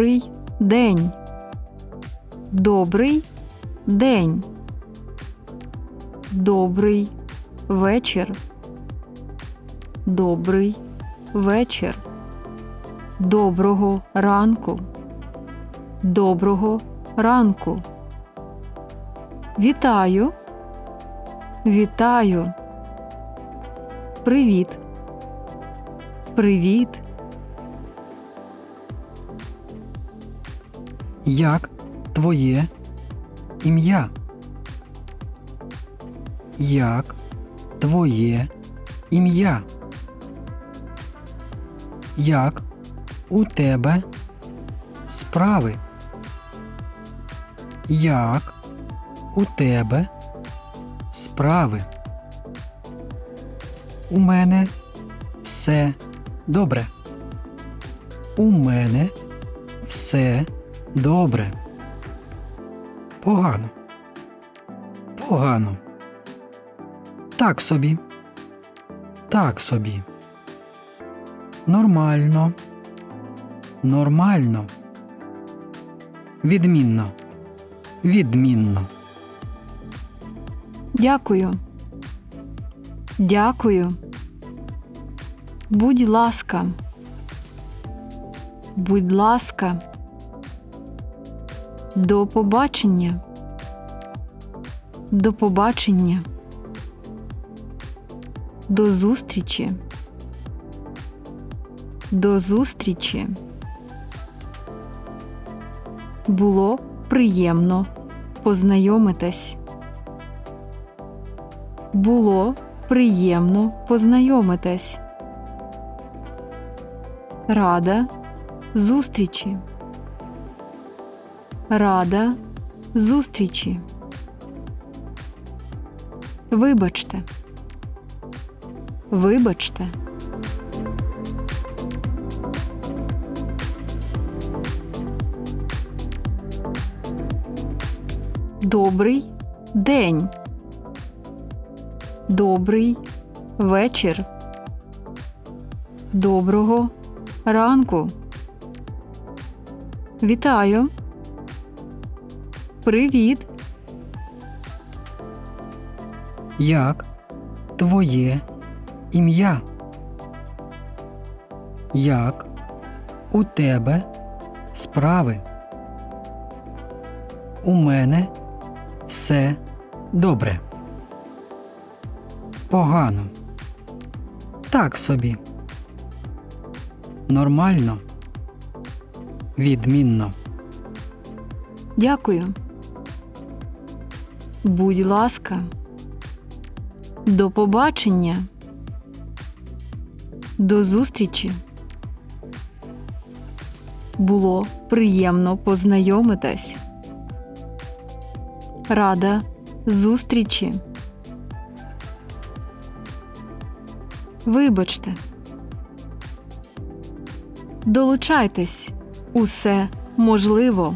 Добрий день. Добрий день. Добрий вечір. Добрий вечір. Доброго ранку. Доброго ранку. Вітаю. Вітаю. Привіт. Привіт. Як твоє ім'я? Як твоє ім'я? Як у тебе справи? Як у тебе справи? У мене все добре. У мене все добре. Погано. Погано. Так собі. Так собі. Нормально. Нормально. Відмінно. Відмінно. Дякую. Дякую. Будь ласка. Будь ласка. До побачення. До побачення. До зустрічі. До зустрічі. Було приємно познайомитись. Було приємно познайомитись. Рада зустрічі. Рада зустрічі. Вибачте. Вибачте. Добрий день. Добрий вечір. Доброго ранку. Вітаю. Привіт. Як твоє ім'я? Як у тебе справи? У мене все добре. Погано. Так собі. Нормально. Відмінно. Дякую. Будь ласка. До побачення. До зустрічі. Було приємно познайомитись. Рада зустрічі. Вибачте. Долучайтесь. Усе можливо.